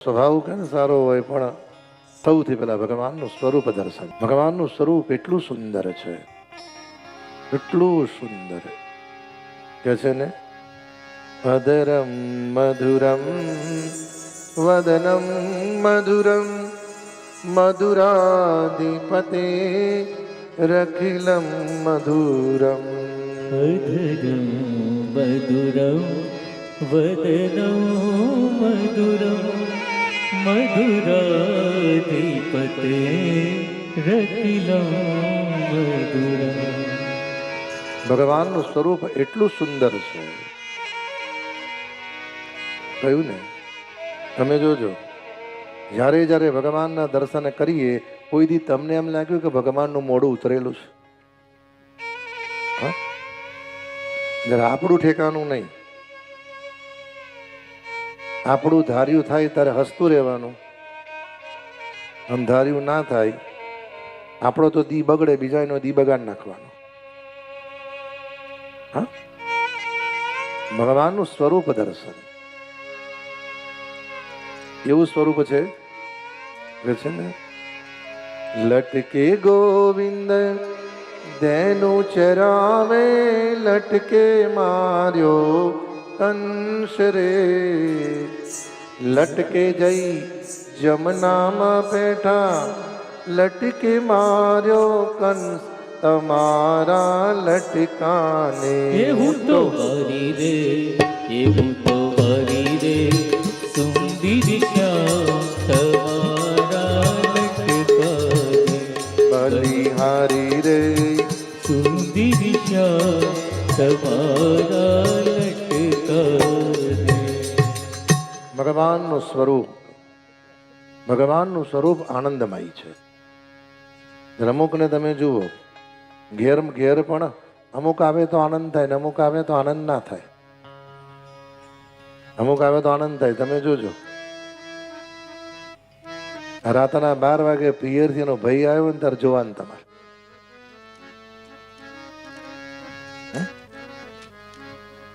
સ્વભાવ કે સારો હોય પણ સૌથી પહેલા ભગવાનનું સ્વરૂપ દર્શન. ભગવાનનું સ્વરૂપ એટલું સુંદર છે, એટલું સુંદર કે છે ને, અધરમ મધુરમ, વદનમ મધુરમ, મધુરાધિપતે રખિલમ મધુરમ. અધરમ મધુરમ, વદનમ મધુરમ. મધુરાધિપતે રતિલમ મધુરમ ભગવાનનું સ્વરૂપ એટલું સુંદર છે. કહ્યું ને, તમે જોજો, જ્યારે જ્યારે ભગવાનના દર્શન કરીએ, કોઈ દી તમને એમ લાગ્યું કે ભગવાનનું મોઢું ઉતરેલું છે? હા? જરા આપણું ઠેકાનું નહીં. આપણું ધાર્યું થાય ત્યારે હસતું રહેવાનું. અંધાર્યું ના થાય, આપણો તો દી બગડે બીજા એનો દી બગાડ નાખવાનો. હા? ભગવાનનું સ્વરૂપ દર્શન. એવું સ્વરૂપ છે? કે છે ને? લટકે ગોવિંદ દેનું ચરાવે લટકે માર્યો. કંસ રે લટકે જઈ જમનામાં બેઠા લટકે માર્યો કંસ તમારા લટકાને. એવું તો હરી રે એવું તો હરી રે સુંદરી તમારા લટકાને. બલિહારી રે. સુંદરી તમારા ભગવાનનું સ્વરૂપ ભગવાનનું સ્વરૂપ આનંદમય છે. અમુકને તમે જુઓ, ઘેર ઘેર પણ અમુક આવે તો આનંદ થાય ને અમુક આવે તો આનંદ ના થાય. અમુક આવે તો આનંદ થાય, તમે જોજો. રાતના બાર વાગે પિયરથી એનો ભાઈ આવ્યો ને ત્યારે જોવાનું તમારે.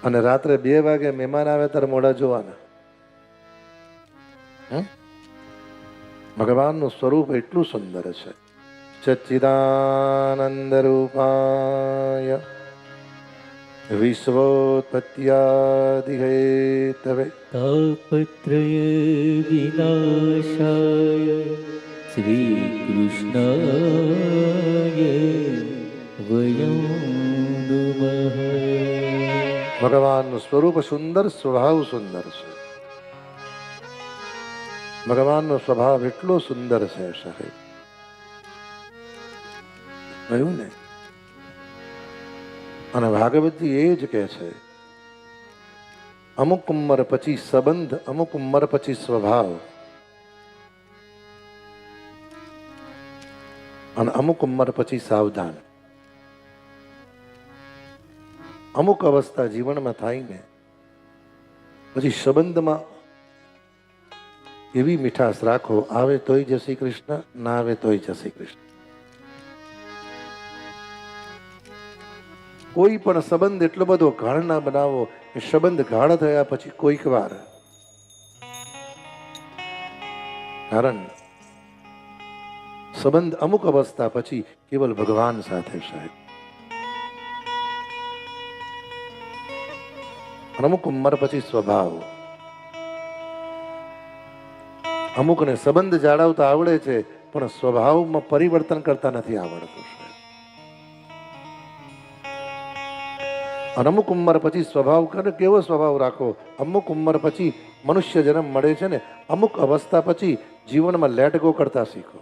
અને રાત્રે બે વાગે મહેમાન આવે ત્યારે મોડા જોવાના. હે? ભગવાનનું સ્વરૂપ એટલું સુંદર છે. સચ્ચિદાનંદ રૂપાય વિશ્વોત્પત્યાદિહેતવે તાપત્રય વિનાશાય શ્રીકૃષ્ણાય વયં ભગવાનનું સ્વરૂપ સુંદર સ્વભાવ સુંદર છે. ભગવાનનો સ્વભાવ એટલો સુંદર છે, સાહેબ. કહ્યું ને? અને ભાગવતજી એ જ કહે છે, અમુક ઉંમર પછી સંબંધ, અમુક ઉંમર પછી સ્વભાવ. અને અમુક ઉંમર પછી સાવધાન. અમુક અવસ્થા જીવનમાં થાય ને, પછી સંબંધમાં એવી મીઠાશ રાખો, આવે તોય જય શ્રી કૃષ્ણ, ના આવે તોય જય શ્રી કૃષ્ણ. કોઈ પણ સંબંધ એટલો બધો ગાઢ ના બનાવો એ સંબંધ ગાઢ થયા પછી કોઈક વાર. કારણ, સંબંધ અમુક અવસ્થા પછી કેવલ ભગવાન સાથે સાહેબ. અમુક ઉંમર પછી સ્વભાવ. અમુકને સંબંધ જાળવતા આવડે છે, પણ સ્વભાવમાં પરિવર્તન કરતા નથી આવડતું અને અમુક ઉંમર પછી સ્વભાવ કેવો સ્વભાવ રાખો? અમુક ઉંમર પછી મનુષ્ય જન્મ મળે છે ને, અમુક અવસ્થા પછી જીવનમાં લેટ ગો કરતા શીખો.